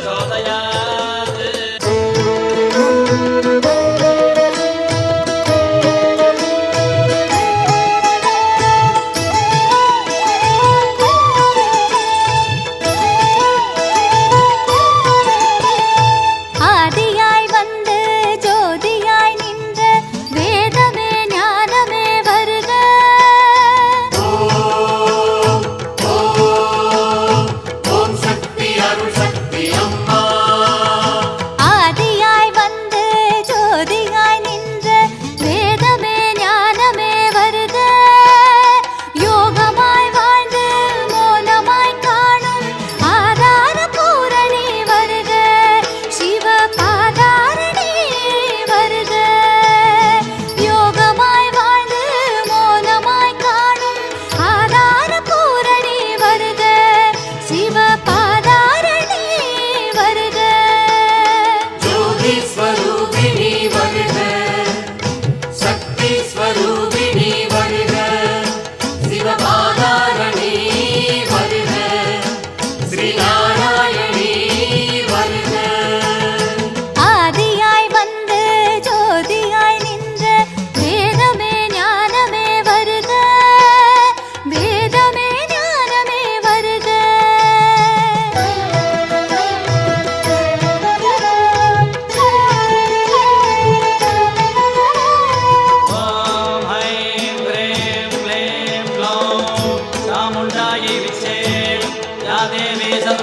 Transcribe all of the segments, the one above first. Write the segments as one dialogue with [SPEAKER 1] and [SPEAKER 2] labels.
[SPEAKER 1] 说的呀。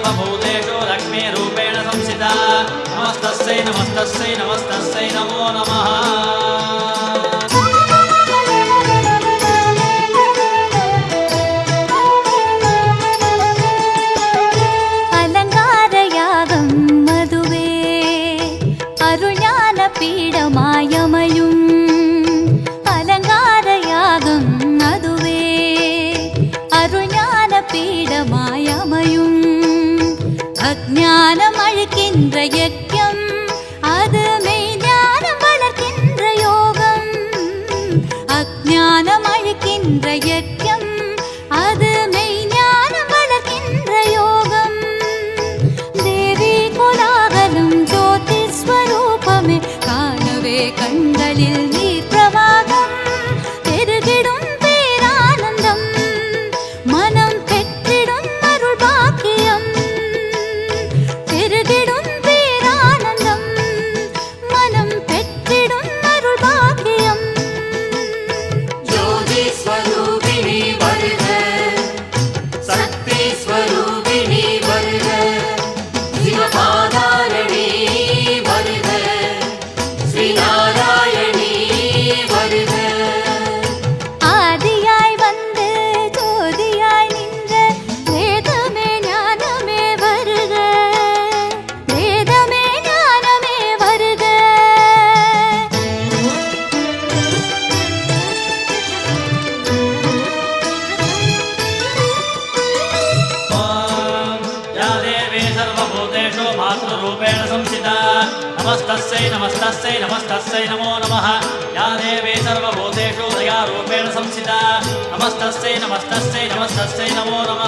[SPEAKER 1] సర్వభూతేషు లక్ష్మీ రూపేణ సంస్థిత నమస్తస్సై నమస్తస్సై నమస్తస్సై నమో నమః
[SPEAKER 2] என்ற யக்கியம் அது மெய்ஞானம் வளர்க்கின்ற யோகம். அஜானம் அழிக்கின்ற யக்கம்
[SPEAKER 1] నమస్తస్సై నమస్తస్సై నమస్తస్సై నమో నమ యా దేవీ సర్వభూతేషు దయా రూపేణ సంస్థిత నమస్తస్సై నమస్తస్సై నమస్తస్సై నమో నమ